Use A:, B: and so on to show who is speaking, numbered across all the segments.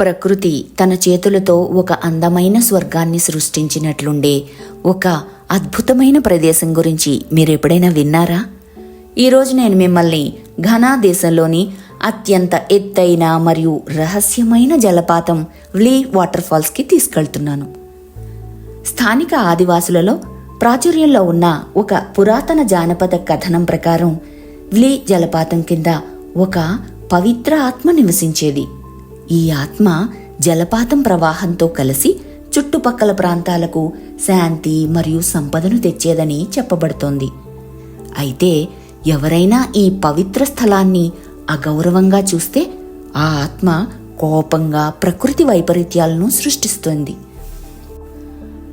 A: ప్రకృతి తన చేతులతో ఒక అందమైన స్వర్గాన్ని సృష్టించినట్లుండే ఒక అద్భుతమైన ప్రదేశం గురించి మీరు ఎప్పుడైనా విన్నారా ఈరోజు నేను మిమ్మల్ని ఘనా దేశంలోని అత్యంత ఎత్తైన మరియు రహస్యమైన జలపాతం వ్లీ వాటర్ ఫాల్స్కి తీసుకెళ్తున్నాను. స్థానిక ఆదివాసులలో ప్రాచుర్యంలో ఉన్న ఒక పురాతన జానపద కథనం ప్రకారం వ్లీ జలపాతం కింద ఒక పవిత్ర ఆత్మ నివసించేది. ఈ ఆత్మ జలపాతం ప్రవాహంతో కలిసి చుట్టుపక్కల ప్రాంతాలకు శాంతి మరియు సంపదను తెచ్చేదని చెప్పబడుతోంది. అయితే ఎవరైనా ఈ పవిత్ర స్థలాన్ని అగౌరవంగా చూస్తే ఆ ఆత్మ కోపంగా ప్రకృతి వైపరీత్యాలను సృష్టిస్తుంది.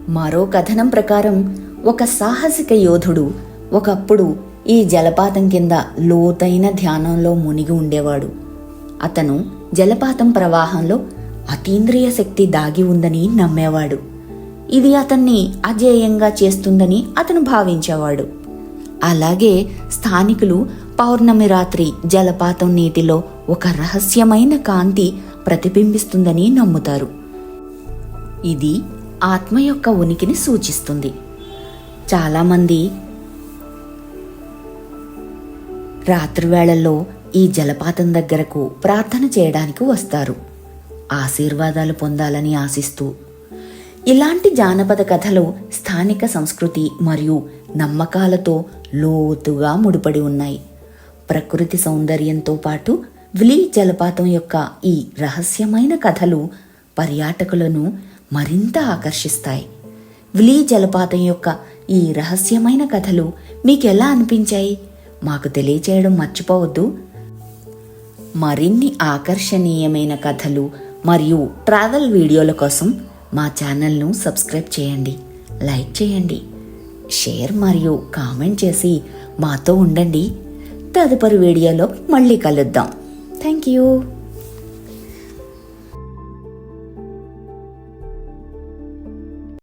A: మరో కథనం ప్రకారం ఒక సాహసిక యోధుడు ఒకప్పుడు ఈ జలపాతం కింద లోతైన ధ్యానంలో మునిగి ఉండేవాడు. అతను జలపాతం ప్రవాహంలో అతీంద్రియ శక్తి దాగి ఉందని నమ్మేవాడు. ఇది అతన్ని అజేయంగా చేస్తుందని అతను భావించేవాడు. అలాగే స్థానికులు పౌర్ణమి రాత్రి జలపాతం నీటిలో ఒక రహస్యమైన కాంతి ప్రతిబింబిస్తుందని నమ్ముతారు. ఇది ఆత్మ యొక్క ఉనికిని సూచిస్తుంది. చాలామంది రాత్రివేళల్లో ఈ జలపాతం దగ్గరకు ప్రార్థన చేయడానికి వస్తారు. ఆశీర్వాదాలు పొందాలని ఆశిస్తూ. ఇలాంటి జానపద కథలు స్థానిక సంస్కృతి మరియు నమ్మకాలతో లోతుగా ముడిపడి ఉన్నాయి. ప్రకృతి సౌందర్యంతో పాటు వ్లీ జలపాతం యొక్క ఈ రహస్యమైన కథలు పర్యాటకులను మరింత ఆకర్షిస్తాయి. వ్లీ జలపాతం యొక్క ఈ రహస్యమైన కథలు మీకెలా అనిపించాయి? మాకు తెలియచేయడం మర్చిపోవద్దు. మరిన్ని ఆకర్షణీయమైన కథలు మరియు ట్రావెల్ వీడియోల కోసం మా ఛానల్ను సబ్స్క్రైబ్ చేయండి లైక్ చేయండి షేర్ మరియు కామెంట్ చేసి మాతో ఉండండి. తదుపరి వీడియోలో మళ్ళీ కలుద్దాం. Thank you.